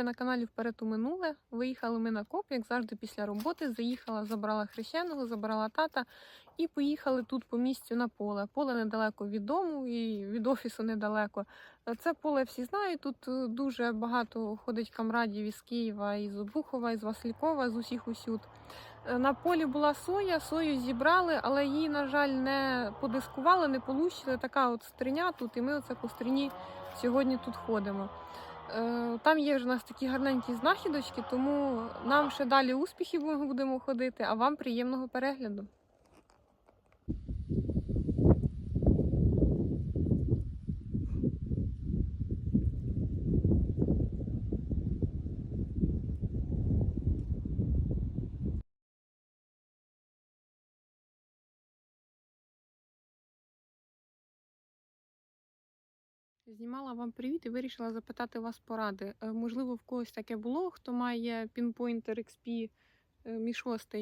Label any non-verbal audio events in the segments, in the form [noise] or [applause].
ви на каналі Вперед у минуле. Виїхали ми на коп, як завжди, після роботи. Заїхала, забрала хрещеного, забрала тата і поїхали тут по місцю на поле. Поле недалеко від дому і від офісу недалеко. Це поле всі знають. Тут е, дуже багато ходить камрадів із Києва, із Обухова, із Василькова, з усіх усюд. Е, На полі була соя, сою зібрали, але її, на жаль, не подискували, не получили. Така от стриня тут, і ми оце по стрині сьогодні тут ходимо. Е, Там є вже у нас такі гарненькі знахідочки, тому нам ще далі успіхів будемо ходити, а вам приємного перегляду. Знімала вам привіт і вирішила запитати вас поради. Е, Можливо, в когось таке було, хто має пінпойнтер XP е, мі 6.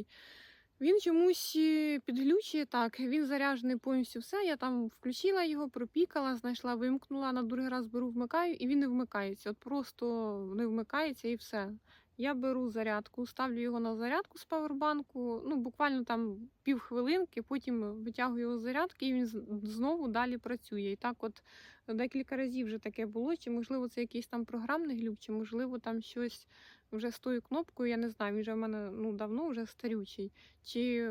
Він чомусь е, підглючує так. Він заряджений повністю все. Я там включила його, пропікала, знайшла, вимкнула, на другий раз беру, вмикаю, і він не вмикається. От просто не вмикається і все. Я беру зарядку, ставлю його на зарядку з павербанку, ну буквально там півхвилинки, потім витягую його з зарядки, і він знову далі працює. І так, от декілька разів вже таке було. Чи можливо це якийсь там програмний глюк, чи можливо там щось вже з тою кнопкою, я не знаю, він вже в мене ну давно вже старючий. Чи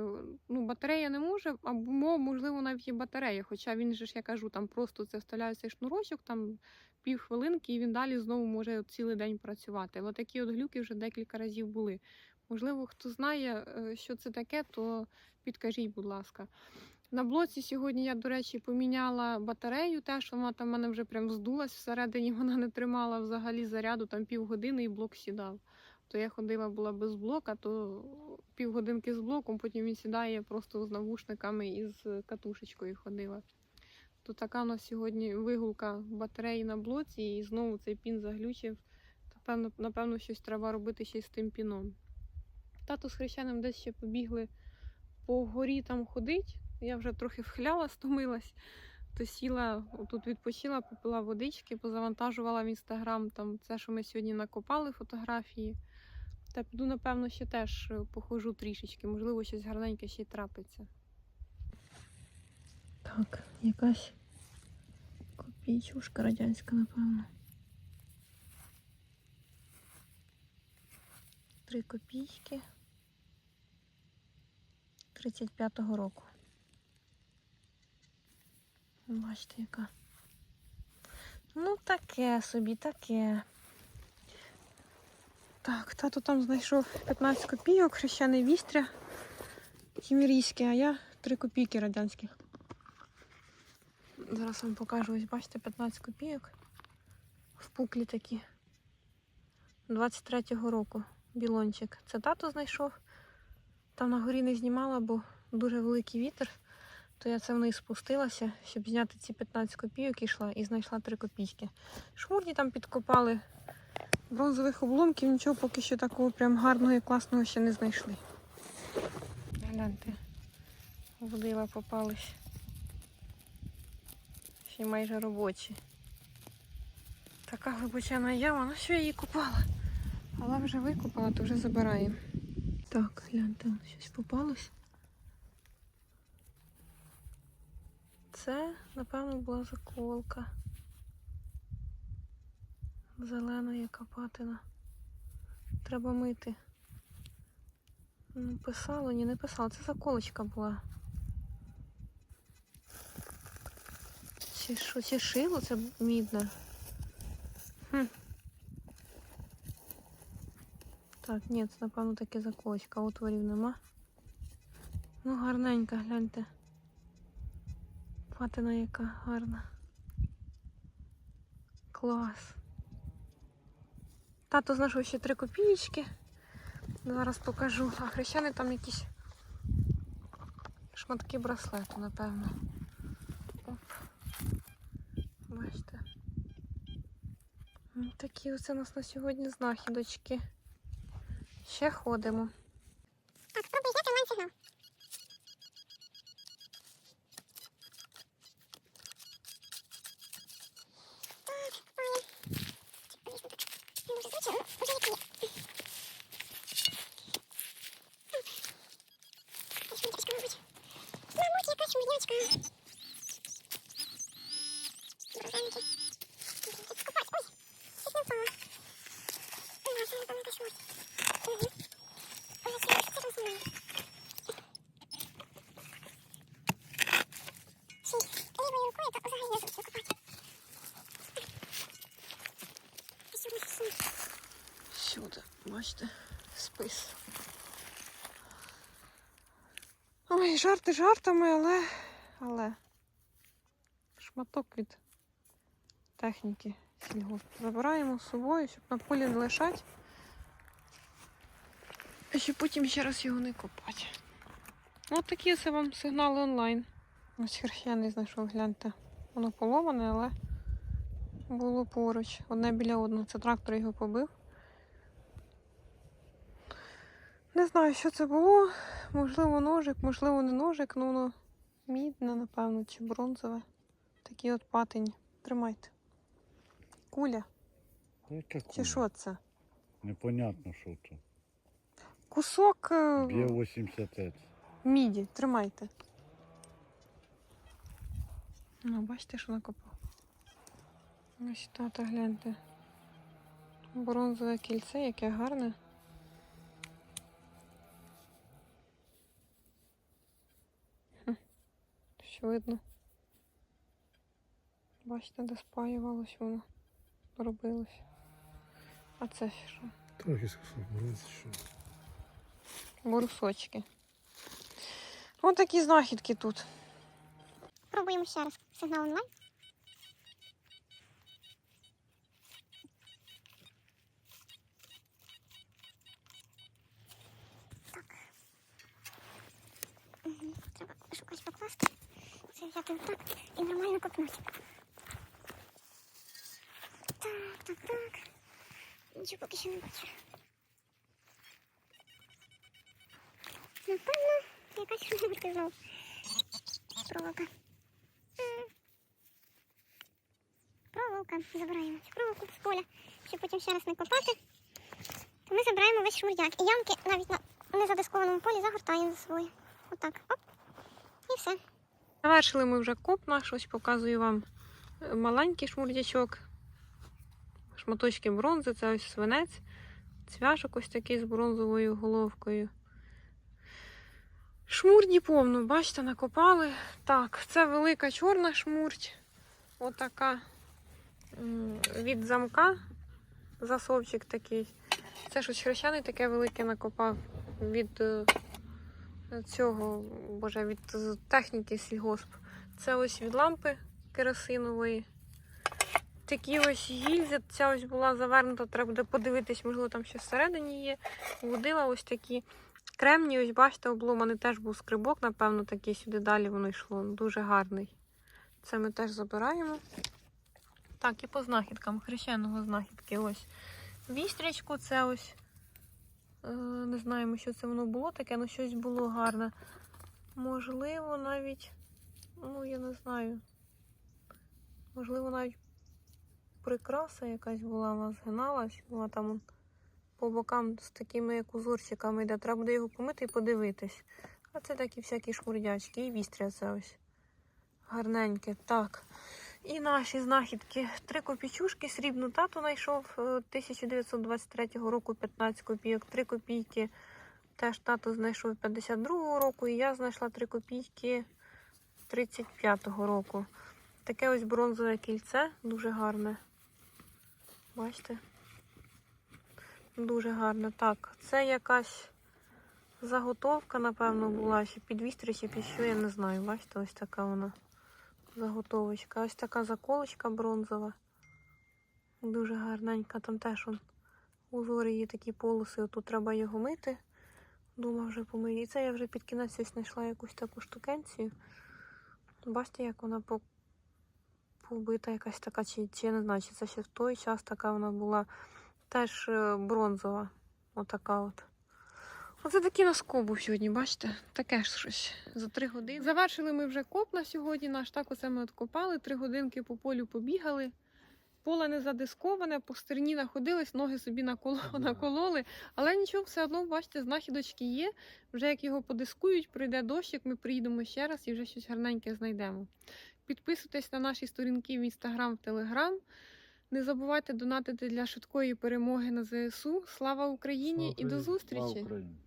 ну батарея не може, або можливо навіть і батарея. Хоча він же ж я кажу, там просто це вставляю цей шнурочок, там півхвилинки, і він далі знову може цілий день працювати. Але такі от глюки вже декілька разів були. Можливо, хто знає, е, що це таке, то підкажіть, будь ласка. На блоці сьогодні я, до речі, поміняла батарею, теж вона там в мене вже прям здулась всередині, [laughs] вона не тримала взагалі заряду там півгодини і блок сідав. То я ходила була без блока, то півгодинки з блоком, потім він сідає просто з навушниками і з катушечкою ходила. То така у нас сьогодні вигулка батареї на блоці, і знову цей пін заглючив. Напевно, напевно, щось треба робити ще з тим піном. Тато з хрещеним десь ще побігли по горі там ходить. Я вже трохи вхиляла, [laughs] стомилась, то сіла, тут відпочила, попила водички, позавантажувала в інстаграм там це, що ми сьогодні накопали фотографії. Та піду, напевно, ще теж е, похожу трішечки, можливо, щось гарненьке ще й трапиться. Так, якась копійчушка радянська, напевно. Три копійки 35-го року. Бачите, яка. Ну, таке собі, таке. Так, тато там знайшов 15 копійок, хрещений вістря тімірійське, а я 3 копійки радянських. Зараз вам покажу, ось бачите, 15 копійок. В пуклі такі. 23-го року білончик. Це тато знайшов. Там на горі не знімала, бо дуже великий вітер. То я це вниз спустилася, щоб зняти ці 15 копійок ішла і знайшла 3 копійки. Шмурді там підкопали бронзових обломків, нічого поки що такого прям гарного і класного ще не знайшли. Гляньте, водила попались. Ще майже робочі. Така глибочена яма, ну що я її купала? Але вже викопала, то вже забираємо. Так, гляньте, щось попалось. Це, напевно, була заколка. Зелена яка патина. Треба мити. Ну, писало, ні, не писало. Це заколочка була. Чи що, чи шило це мідне? Хм. Так, ні, це, напевно, таке заколочка, отворів нема. Ну, гарненька, гляньте. Патина яка гарна. Клас. Тато знайшов ще три копійки. Зараз покажу. А хрещани там якісь шматки браслету, напевно. Оп. Бачите. Такі оце у нас на сьогодні знахідочки. Ще ходимо. шість лівою рукою, то взагалі не зручно копати. Сюди, бачите, спис. Ой, жарти жартами, але, але шматок від техніки сільгосп. Забираємо з собою, щоб на полі не лишати. А щоб потім ще раз його не копати. Ось такі це вам сигнали онлайн. Ось херщаний знайшов, гляньте. Воно поломане, але було поруч. Одне біля одного. Це трактор його побив. Не знаю, що це було. Можливо, ножик, можливо, не ножик, ну воно мідне, напевно, чи бронзове. Такі от патині. Тримайте. Куля. Яка Чи що це? Непонятно, що то. Кусок е, Б'є 80 міді. Тримайте. Ну, бачите, що накопав. Ось тата, гляньте. Бронзове кільце, яке гарне. Що видно? Бачите, де спаювалось воно. Робилось. А це що? Трохи що. Борусочки. Ось такі знахідки тут. Пробуємо ще раз. Сигнал онлайн. Так. Мгм. Треба шукати покласти. Це взяти отак і нормально копнути. Так, так, так. Нічого поки що не бачу. Напевно, якась що-небудь знову. Проволока. Проволока. Забираємо цю проволоку з поля, щоб потім ще раз не копати. То ми забираємо весь шмурдяк. І ямки навіть на незадискованому полі загортаємо за собою. Отак. Оп. І все. Завершили ми вже коп наш, ось показую вам е, маленький шмурдячок. Шматочки бронзи, це ось свинець, цвяшок ось такий з бронзовою головкою. Шмурді повно, бачите, накопали. Так, це велика чорна шмурдь. Отака від замка. Засовчик такий. Це ж хрещаний таке велике накопав від е, цього, боже, від техніки сільгосп. Це ось від лампи керосинової. Такі ось гільзи. Ця ось була завернута, треба буде подивитись, можливо, там ще всередині є. Водила ось такі кремні, ось бачите, обломаний теж був скрибок, напевно, такий сюди далі воно йшло. Дуже гарний. Це ми теж забираємо. Так, і по знахідкам. Хрещеного знахідки. Ось вістрячку, це ось. Е, не знаємо, що це воно було таке, але щось було гарне. Можливо, навіть, ну, я не знаю. Можливо, навіть прикраса якась була, вона згиналась, вона там по бокам з такими як узорчиками йде. Треба буде його помити і подивитись. А це такі всякі шмурдячки і вістря це ось. Гарненьке. Так. І наші знахідки. Три копійчушки, срібну тату знайшов е, 1923 року 15 копійок, три копійки. Теж тато знайшов 52-го року, і я знайшла 3 копійки 35-го року. Таке ось бронзове кільце, дуже гарне. Бачите? Дуже гарне. Так, це якась заготовка, напевно, була, чи під вістря, чи під що, я не знаю. Бачите, ось така вона заготовочка. Ось така заколочка бронзова. Дуже гарненька. Там теж он, узори є такі полоси. Отут треба його мити. Думаю, вже помию. І це я вже під кінець ось знайшла якусь таку штукенцію. Бачите, як вона по... побита якась така, чи, чи я не знаю, чи це ще в той час така вона була. Теж е, бронзова. Отака от. Оце такий у нас коп був сьогодні, бачите? Таке ж щось за три години. Завершили ми вже коп на сьогодні. Наш так оце ми откопали. Три годинки по полю побігали. Поле не задисковане, по стерні находились, ноги собі наколо, накололи. Але нічого, все одно, бачите, знахідочки є. Вже як його подискують, прийде дощик, ми приїдемо ще раз і вже щось гарненьке знайдемо. Підписуйтесь на наші сторінки в інстаграм, в телеграм. Не забувайте донатити для швидкої перемоги на ЗСУ. Слава Україні і до Слава зустрічі! Україні!